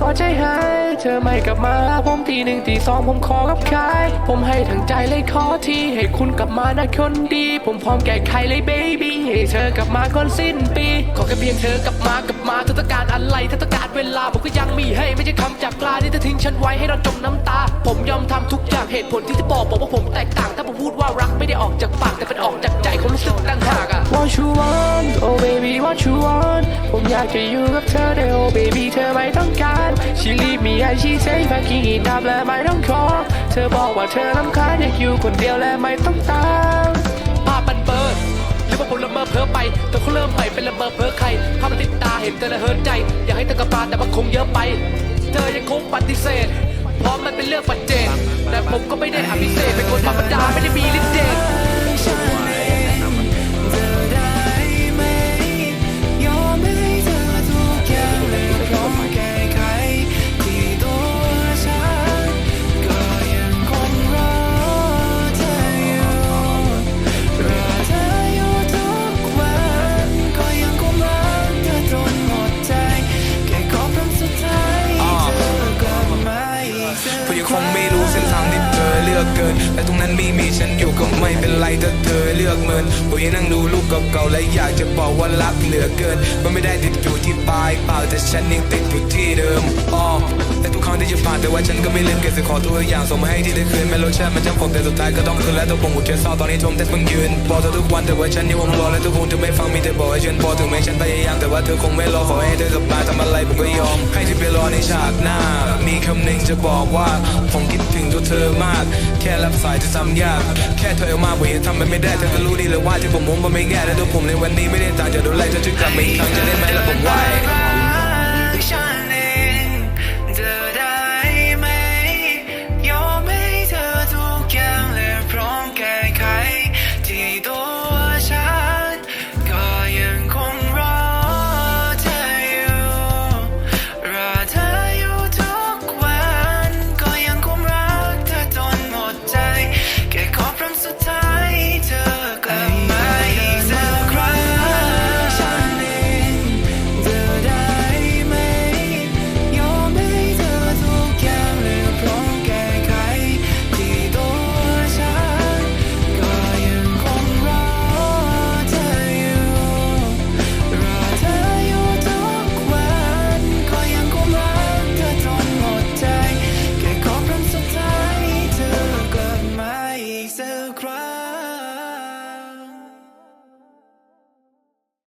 ขอใจหายเธอไม่กลับมา ผมทีหนึ่งทีสองผมขอกับใครผมให้ทั้งใจเลยขอทีให้คุณกลับมานะคนดี ผมพร้อมแก้ไขเลยเบบี้ให้เธอกลับมาก่อนสิ้นปี ขอแค่เพียงเธอกลับมากลับมาเธอต้องการอะไรเธอต้องการเวลาผมก็ยังมีให้ไม่ใช่คำจากกลาที่เธอทิ้งฉันไว้ให้เราจมน้ำตา ผมยอมทำทุกอย่างเหตุผลที่จะบอกบอกว่าผมแตกต่าง ถ้าผมพูดว่ารักไม่ได้ออกจากปากแต่เป็นออกจากใจความรู้สึกต่างหากอะ What you want oh baby what you want ผมอยากจะอยู่กับเธอแต่ oh baby เธอไม่ต้องการ She leave me and she say fucking it up และไม่ต้องขอเธอบอกว่าเธอรำคาญอยากอยู่คนเดียวและไม่ต้องตามภาพมันเบิร์ดหรือว่าผมละเมอเพ้อไปแต่เขาเริ่มใหม่เป็นละเมอเพ้อใครภาพมันติดตาเห็นเธอและเฮิร์ตใจ อยากให้เธอกลับมาแต่มันคงเยอะไป เธอยังคงปฏิเสธเพราะมันเป็นเรื่องปัจเจกแต่ผมก็ไม่ได้อภิเษกเป็นคนธรรมดาไม่ได้มีฤทธิ์เดช อเลือกเกินและตรงนั้นไม่มีฉันอยู่ก็ไม่เป็นไรถ้าเธอเลือกเมินผมยังนั่งดูรูปเก่าๆและอยากจะบอกว่ารักเหลือเกิน มันไม่ได้ติดอยู่ที่ปลายเปล่าแต่ฉันยังติดอยู่ที่เดิมอ้อและทุกครั้งที่จะผ่านแต่ว่าฉันก็ไม่ลืมเก็บสิ่งของตัวอย่างส่งมาให้ที่ได้คืนแม้รสชาติมันจำผมแต่สุดท้ายก็ต้องคืนและตัวผมหัวใจเศร้าตอนนี้ทมแต่เพิ่งยืนบอกเธอทุกวันแต่ว่าฉันยังคงรอและทุกคนเธอไม่ฟังมีแต่บอกให้ฉันพอถึงแม้ฉันพยายามแต่ว่าเธอคงไม่รอขอให้เธอกลับมาทำอะไรผมก็ยอมให้เธอไปรอในฉากหน้า มีคำหนึ่งจะบอกว่าผม เธอมาก แค่รับสายจะทำยาก แค่เธอเอามาผมยังทำมันไม่ได้เธอก็รู้ดีเลยว่าที่ผมมุ่งมันไม่แย่และตัวผมในวันนี้ไม่ได้ต่างจากโดนไล่เธอจะกลับมาอีกครั้งจะได้ไหมล่ะผมไหว